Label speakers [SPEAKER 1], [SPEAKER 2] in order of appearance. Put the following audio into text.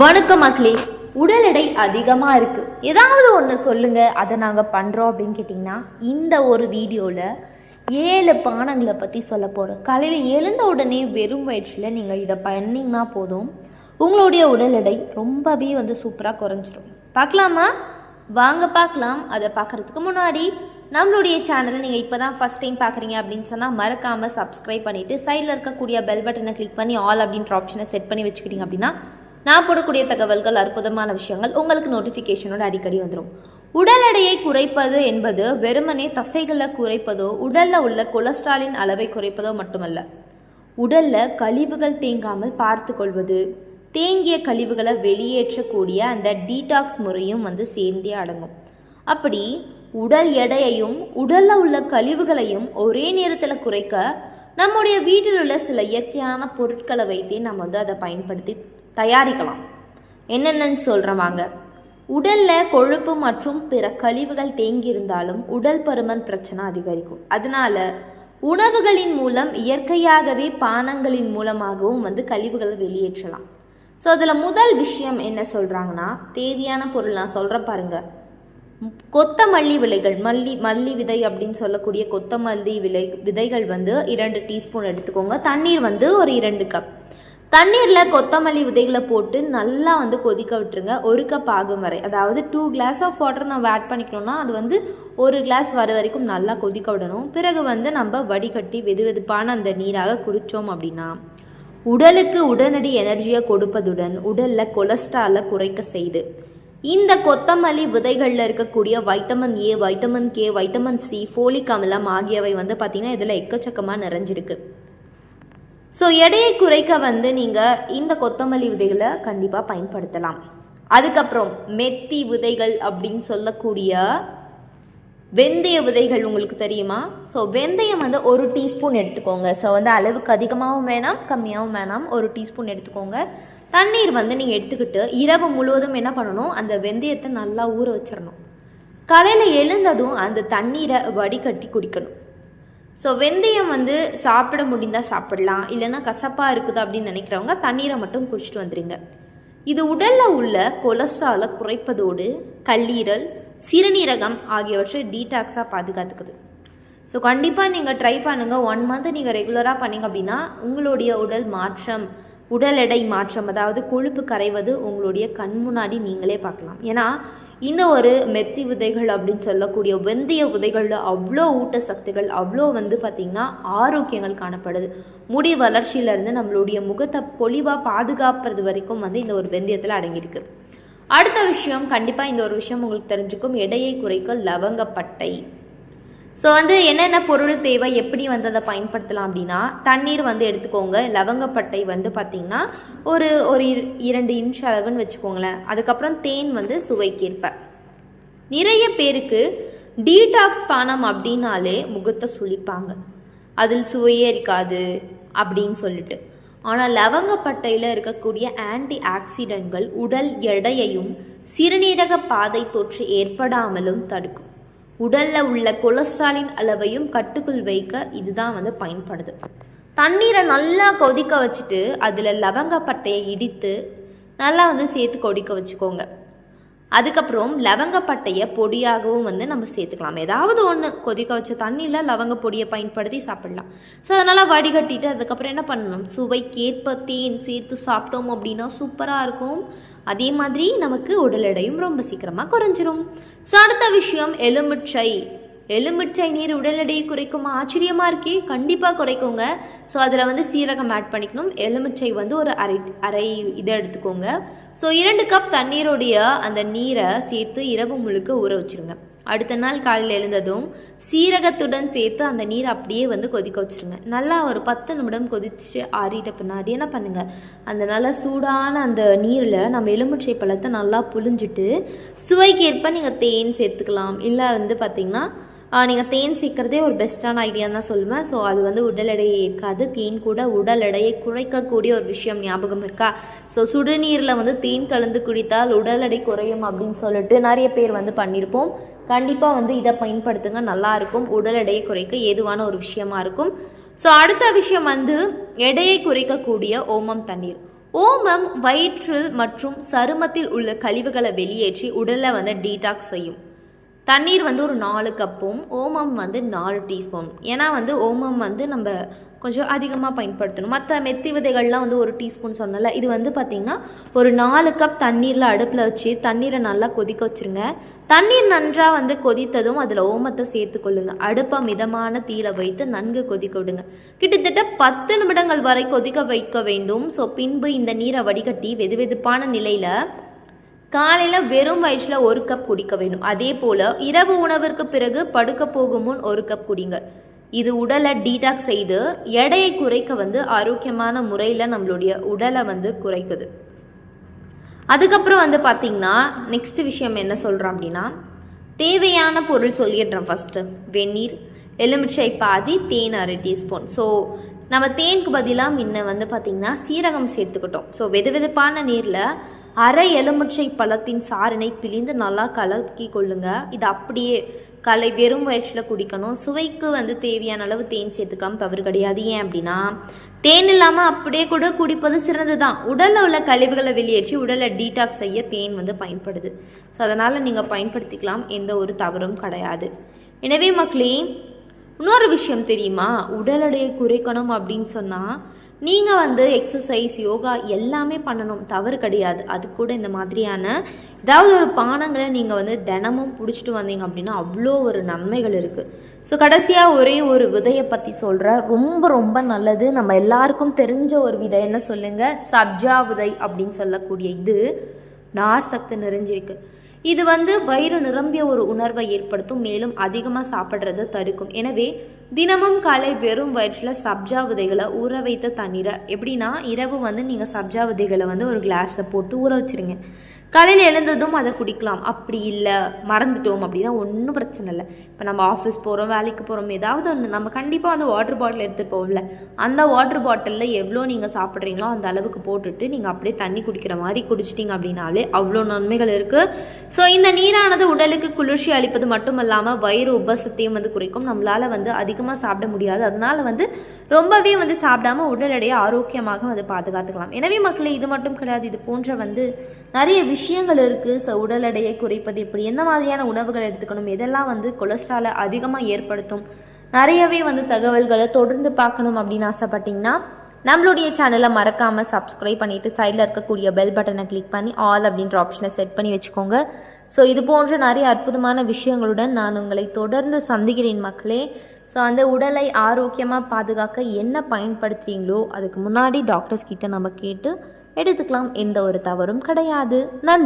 [SPEAKER 1] வணக்கம் மக்களே உடல் எடை அதிகமாக இருக்குது ஏதாவது ஒன்று சொல்லுங்கள் அதை நாங்கள் பண்ணுறோம் அப்படின்னு கேட்டிங்கன்னா இந்த ஒரு வீடியோவில் ஏழு பானங்களை பற்றி சொல்ல போகிறோம் காலையில் எழுந்த உடனே வெறும் வயிற்றில் நீங்கள் இதை பண்ணிங்கன்னா போதும். உங்களுடைய உடல் எடை ரொம்பவே வந்து சூப்பராக குறைஞ்சிரும். பார்க்கலாமா? வாங்க பார்க்கலாம். அதை பார்க்குறதுக்கு முன்னாடி நம்மளுடைய சேனலை நீங்கள் இப்போ தான் ஃபஸ்ட் டைம் பார்க்குறீங்க அப்படின்னு சொன்னால் மறக்காமல் சப்ஸ்கிரைப் பண்ணிவிட்டு சைடில் இருக்கக்கூடிய பெல் பட்டனை கிளிக் பண்ணி ஆல் அப்படின்ற ஆப்ஷனை செட் பண்ணி வச்சுக்கிட்டீங்க அப்படின்னா நான் போடக்கூடிய தகவல்கள் அற்புதமான விஷயங்கள் உங்களுக்கு நோட்டிஃபிகேஷனோட அடிக்கடி வந்துடும் உடல் எடையை குறைப்பது என்பது வெறுமனே தசைகளை குறைப்பதோ உடலில் உள்ள கொலஸ்ட்ராலின் அளவை குறைப்பதோ மட்டுமல்ல. உடலில் கழிவுகள் தேங்காமல் பார்த்து கொள்வது தேங்கிய கழிவுகளை வெளியேற்றக்கூடிய அந்த டீடாக்ஸ் முறையும் வந்து சேர்ந்தே அடங்கும். அப்படி உடல் எடையையும் உடலில் உள்ள கழிவுகளையும் ஒரே நேரத்தில் குறைக்க நம்முடைய வீட்டில் உள்ள சில இயற்கையான பொருட்களை வைத்தே நம்ம வந்து அதை பயன்படுத்தி தயாரிக்கலாம். என்னென்னு சொல்கிறேன் வாங்க. உடலில் கொழுப்பு மற்றும் பிற கழிவுகள் தேங்கியிருந்தாலும் உடல் பருமன் பிரச்சனை அதிகரிக்கும். அதனால உணவுகளின் மூலம் இயற்கையாகவே பானங்களின் மூலமாகவும் வந்து கழிவுகளை வெளியேற்றலாம். ஸோ அதில் முதல் விஷயம் என்ன சொல்கிறாங்கன்னா தேவையான பொருள் நான் சொல்கிறேன் பாருங்கள் கொத்தமல்லி விலைகள் மல்லி மல்லி விதை அப்படின்னு சொல்லக்கூடிய கொத்தமல்லி விலை விதைகள் வந்து இரண்டு டீஸ்பூன் எடுத்துக்கோங்க. தண்ணீர் வந்து ஒரு இரண்டு கப் தண்ணீரில் கொத்தமல்லி விதைகளை போட்டு நல்லா வந்து கொதிக்க விட்டுருங்க. ஒரு கப் ஆகும் வரை. அதாவது டூ கிளாஸ் ஆஃப் வாட்டர் நம்ம ஆட் பண்ணிக்கணும்னா அது வந்து ஒரு கிளாஸ் வர வரைக்கும் நல்லா கொதிக்க விடணும். பிறகு வந்து நம்ம வடிகட்டி வெது வெதுப்பான அந்த நீராக குடித்தோம் அப்படின்னா உடலுக்கு உடனடி எனர்ஜியை கொடுப்பதுடன் உடலில் கொலஸ்ட்ராலை குறைக்க செய்து இந்த கொத்தமல்லி விதைகளில் இருக்கக்கூடிய vitamin A vitamin K vitamin C folic அமிலம் ஆகியவை வந்து பார்த்திங்கன்னா இதில் எக்கச்சக்கமாக நிறைஞ்சிருக்கு. ஸோ எடையை குறைக்க வந்து நீங்கள் இந்த கொத்தமல்லி விதைகளை கண்டிப்பாக பயன்படுத்தலாம். அதுக்கப்புறம் மெத்தி விதைகள் அப்படின்னு சொல்லக்கூடிய வெந்தய விதைகள் உங்களுக்கு தெரியுமா? ஸோ வெந்தயம் வந்து ஒரு டீஸ்பூன் எடுத்துக்கோங்க. ஸோ வந்து அளவுக்கு அதிகமாகவும் வேணாம் கம்மியாகவும் வேணாம். ஒரு டீஸ்பூன் எடுத்துக்கோங்க. தண்ணீர் வந்து நீங்கள் எடுத்துக்கிட்டு இரவு முழுவதும் என்ன பண்ணணும்? அந்த வெந்தயத்தை நல்லா ஊற வச்சிடணும் காலையில் எழுந்ததும் அந்த தண்ணீரை வடிகட்டி குடிக்கணும். ஸோ வெந்தயம் வந்து சாப்பிட முடிந்தால் சாப்பிடலாம் இல்லைன்னா கசப்பாக இருக்குது அப்படின்னு நினைக்கிறவங்க தண்ணீரை மட்டும் குடிச்சிட்டு வந்துடுங்க இது உடலில் உள்ள கொலஸ்ட்ராலை குறைப்பதோடு கல்லீரல் சிறுநீரகம் ஆகியவற்றை டீடாக்ஸாக பாதுகாத்துக்குது. ஸோ கண்டிப்பாக நீங்கள் ட்ரை பண்ணுங்கள் ஒன் மந்த் நீங்கள் ரெகுலராக பண்ணிங்க அப்படின்னா உங்களுடைய உடல் மாற்றம் உடல் எடை மாற்றம் அதாவது கொழுப்பு கரைவது உங்களுடைய கண் முன்னாடி நீங்களே பார்க்கலாம். ஏன்னா இந்த ஒரு மெத்தி விதைகள் அப்படின்னு சொல்லக்கூடிய வெந்தய விதைகளில் அவ்வளோ ஊட்டசக்திகள் அவ்வளோ வந்து பார்த்திங்கன்னா ஆரோக்கியங்கள் காணப்படுது. முடி வளர்ச்சியிலேருந்து நம்மளுடைய முகத்தை பொலிவாக பாதுகாப்புறது வரைக்கும் வந்து இந்த ஒரு வெந்தயத்தில் அடங்கியிருக்கு. அடுத்த விஷயம் கண்டிப்பாக இந்த ஒரு விஷயம் உங்களுக்கு தெரிஞ்சுக்கும். எடையை குறைக்க லவங்கப்பட்டை ஸோ வந்து என்னென்ன பொருள் தேவை எப்படி வந்து அதை பயன்படுத்தலாம் அப்படின்னா தண்ணீர் வந்து எடுத்துக்கோங்க. லவங்கப்பட்டை வந்து பார்த்திங்கன்னா ஒரு ஒரு இரண்டு இன்ச் அளவுன்னு வச்சுக்கோங்களேன். அதுக்கப்புறம் தேன் வந்து சுவைக்கேற்ப. நிறைய பேருக்கு டீடாக்ஸ் பானம் அப்படின்னாலே முகத்தை சுளிப்பாங்க. அதில் சுவையே இருக்காது அப்படின்னு சொல்லிட்டு. ஆனால் லவங்கப்பட்டையில் இருக்கக்கூடிய ஆன்டி ஆக்சிடென்ட்கள் உடல் எடையையும் சிறுநீரக பாதை தொற்று ஏற்படாமலும் தடுக்கும். உடலில் உள்ள கொலஸ்ட்ராலின் அளவையும் கட்டுக்குள் வைக்க இதுதான் வந்து பயன்படுது. தண்ணீரை நல்லா கொதிக்க வச்சுட்டு அதில் லவங்கப்பட்டையை இடித்து நல்லா வந்து சேர்த்து கொதிக்க வச்சுக்கோங்க. அதுக்கப்புறம் லவங்கப்பட்டையை பொடியாகவும் வந்து நம்ம சேர்த்துக்கலாம். ஏதாவது ஒன்று கொதிக்க வச்ச தண்ணியில் லவங்க பொடியை பயன்படுத்தி சாப்பிடலாம். ஸோ அதனால் வடிகட்டிட்டு அதுக்கப்புறம் என்ன பண்ணணும்? சுவைக்கேற்ப தேன் சேர்த்து சாப்பிட்டோம் அப்படின்னா சூப்பராக இருக்கும். அதே மாதிரி நமக்கு உடல் எடையும் ரொம்ப சீக்கிரமாக குறைஞ்சிரும். ஸோ அடுத்த விஷயம் எலுமிச்சை. எலுமிச்சை நீர் உடல் எடையை குறைக்குமா? ஆச்சரியமாக இருக்கே. கண்டிப்பாக குறைக்குங்க. ஸோ அதில் வந்து சீரகம் ஆட் பண்ணிக்கணும். எலுமிச்சை வந்து ஒரு அரை அரை இதை எடுத்துக்கோங்க. ஸோ இரண்டு கப் தண்ணீருடைய அந்த நீரை சேர்த்து இரவு முழுக்க ஊற வச்சிருங்க. அடுத்த நாள் காலையில் எழுந்ததும் சீரகத்துடன் சேர்த்து அந்த நீரை அப்படியே வந்து கொதிக்க வச்சிருங்க. நல்லா ஒரு பத்து நிமிடம் கொதிச்சு ஆறிட்ட பின்னாடி என்ன பண்ணுங்கள் அந்த நல்லா சூடான அந்த நீரில் நம்ம எலுமிச்சை பழத்தை நல்லா புழிஞ்சிட்டு சுவைக்கேற்ப நீங்கள் தேன் சேர்த்துக்கலாம். இல்லை வந்து பார்த்திங்கன்னா நீங்கள் தேன் சேர்க்குறதே ஒரு பெஸ்ட்டான ஐடியா தான் சொல்லுவேன். ஸோ அது வந்து உடல் எடையை இருக்காது தேன் கூட உடல் எடையை குறைக்கக்கூடிய ஒரு விஷயம் ஞாபகம் இருக்கா? ஸோ சுடுநீரில் வந்து தேன் கலந்து குடித்தால் உடல் எடை குறையும் அப்படின்னு சொல்லிட்டு நிறைய பேர் வந்து பண்ணியிருப்போம் கண்டிப்பாக வந்து இதை பயன்படுத்துங்க. நல்லாயிருக்கும் உடல் எடையை குறைக்க ஏதுவான ஒரு விஷயமா இருக்கும். ஸோ அடுத்த விஷயம் வந்து எடையை குறைக்கக்கூடிய ஓமம் தண்ணீர். ஓமம் வயிற்றில் மற்றும் சருமத்தில் உள்ள கழிவுகளை வெளியேற்றி உடலை வந்து டீடாக்ஸ் செய்யும். தண்ணீர் வந்து ஒரு நாலு கப்பும் ஓமம் வந்து நாலு டீஸ்பூன். ஏன்னா வந்து ஓமம் வந்து நம்ம கொஞ்சம் அதிகமாக பயன்படுத்தணும். மற்ற மெத்தி விதைகள்லாம் வந்து ஒரு டீஸ்பூன் சொன்னல இது வந்து பார்த்திங்கன்னா ஒரு நாலு கப் தண்ணீரில் அடுப்பில் வச்சு தண்ணீரை நல்லா கொதிக்க வச்சுருங்க. தண்ணீர் நன்றாக வந்து கொதித்ததும் அதில் ஓமத்தை சேர்த்து கொள்ளுங்க. அடுப்பை மிதமான தீயில வைத்து நன்கு கொதிக்க விடுங்க. கிட்டத்தட்ட பத்து நிமிடங்கள் வரை கொதிக்க வைக்க வேண்டும். ஸோ பின்பு இந்த நீரை வடிகட்டி வெதுவெதுப்பான நிலையில் காலையில் வெறும் வயிற்றில் ஒரு கப் குடிக்க வேண்டும் அதே போல் இரவு உணவிற்கு பிறகு படுக்க போகும் முன் ஒரு கப் குடிங்க. இது உடலை டீடாக்ஸ் செய்து எடையை குறைக்க வந்து ஆரோக்கியமான முறையில் நம்மளுடைய உடலை வந்து குறைக்குது. அதுக்கப்புறம் வந்து பார்த்திங்கன்னா நெக்ஸ்ட் விஷயம் என்ன சொல்கிறோம் அப்படின்னா தேவையான பொருள் சொல்லிடுறேன் ஃபஸ்ட்டு வெந்நீர் எலுமிச்சை பாதி தேன் அரை டீஸ்பூன். ஸோ நம்ம தேனுக்கு பதிலாக முன்ன வந்து பார்த்திங்கன்னா சீரகம் சேர்த்துக்கிட்டோம். ஸோ வெது வெதுப்பான நீரில் அரை எலுமிச்சை பழத்தின் சாறினை பிழிந்து நல்லா கலக்கி கொள்ளுங்க இது அப்படியே கலை வெறும் வயிற்றில் குடிக்கணும். சுவைக்கு வந்து தேவையான அளவு தேன் சேர்த்துக்கலாம் தவறு கிடையாது. ஏன் அப்படின்னா தேன் இல்லாமல் அப்படியே கூட குடிப்பது சிறந்தது தான் உடலில் உள்ள கழிவுகளை வெளியேற்றி உடலை டீடாக்ஸ் செய்ய தேன் வந்து பயன்படுது. ஸோ அதனால் நீங்கள் பயன்படுத்திக்கலாம். எந்த ஒரு தவறும் கிடையாது. எனவே மக்களே இன்னொரு விஷயம் தெரியுமா? உடல் எடையை குறைக்கணும் அப்படின்னு சொன்னால் நீங்கள் வந்து எக்ஸசைஸ் யோகா எல்லாமே பண்ணணும். தவறு கிடையாது. அது கூட இந்த மாதிரியான ஏதாவது ஒரு பானங்களை நீங்கள் வந்து தினமும் பிடிச்சிட்டு வந்தீங்க அப்படின்னா அவ்வளோ ஒரு நன்மைகள் இருக்குது ஸோ கடைசியாக ஒரே ஒரு விதையை பற்றி சொல்கிறேன் ரொம்ப ரொம்ப நல்லது. நம்ம எல்லாருக்கும் தெரிஞ்ச ஒரு விதை. என்ன சொல்லுங்கள் சப்ஜா விதை அப்படின்னு சொல்லக்கூடிய இது நார் சத்து நிறைஞ்சிருக்கு. இது வந்து வயிறு நிரம்பிய ஒரு உணர்வை ஏற்படுத்தும். மேலும் அதிகமாக சாப்பிட்றத தடுக்கும். எனவே தினமும் காலை வெறும் வயிற்றில் சப்ஜா விதைகளை ஊற வைத்த தண்ணீரை எப்படின்னா இரவு வந்து நீங்கள் சப்ஜா விதைகளை வந்து ஒரு கிளாஸில் போட்டு ஊற வச்சுருங்க. காலையில் எழுந்ததும் அதை குடிக்கலாம். அப்படி இல்லை மறந்துட்டோம் அப்படின்னா ஒன்றும் பிரச்சனை இல்லை. இப்போ நம்ம ஆஃபீஸ் போகிறோம் வேலைக்கு போகிறோம் ஏதாவது ஒன்று நம்ம கண்டிப்பாக வந்து வாட்டர் பாட்டில் எடுத்துகிட்டு போகல அந்த வாட்டர் பாட்டிலில் எவ்வளோ நீங்கள் சாப்பிட்றீங்களோ அந்த அளவுக்கு போட்டுட்டு நீங்கள் அப்படியே தண்ணி குடிக்கிற மாதிரி குடிச்சிட்டிங்க அப்படின்னாலே அவ்வளோ நன்மைகள் இருக்குது ஸோ இந்த நீரானது உடலுக்கு குளிர்ச்சி அளிப்பது மட்டும் இல்லாமல் வயிறு உபசத்தையும் வந்து குறைக்கும். நம்மளால் வந்து அதிகமாக சாப்பிட முடியாது. அதனால் வந்து ரொம்பவே வந்து சாப்பிடாம உடல் எடையை ஆரோக்கியமாக வந்து பாதுகாத்துக்கலாம். எனவே மக்களை இது மட்டும் கிடையாது. இது போன்ற வந்து நிறைய விஷயம் விஷயங்கள் இருக்குது ஸோ உடல் எடையை குறைப்பது எப்படி? எந்த மாதிரியான உணவுகள் எடுத்துக்கணும்? இதெல்லாம் வந்து கொலஸ்ட்ராலை அதிகமாக ஏற்படுத்தும்? நிறையவே வந்து தகவல்களை தொடர்ந்து பார்க்கணும் அப்படின்னு ஆசைப்பட்டிங்கன்னா நம்மளுடைய சேனலை மறக்காமல் சப்ஸ்கிரைப் பண்ணிவிட்டு சைடில் இருக்கக்கூடிய பெல் பட்டனை கிளிக் பண்ணி ஆல் அப்படின்ற ஆப்ஷனை செட் பண்ணி வச்சுக்கோங்க. ஸோ இது போன்ற நிறைய அற்புதமான விஷயங்களுடன் நான் உங்களை தொடர்ந்து சந்திக்கிறேன் மக்களே. ஸோ அந்த உடலை ஆரோக்கியமாக பாதுகாக்க என்ன பயன்படுத்துகிறீங்களோ அதுக்கு முன்னாடி டாக்டர்ஸ் கிட்ட நம்ம கேட்டு எடுத்துக்கலாம். எந்த ஒரு தவறும் கிடையாது. நன்றி.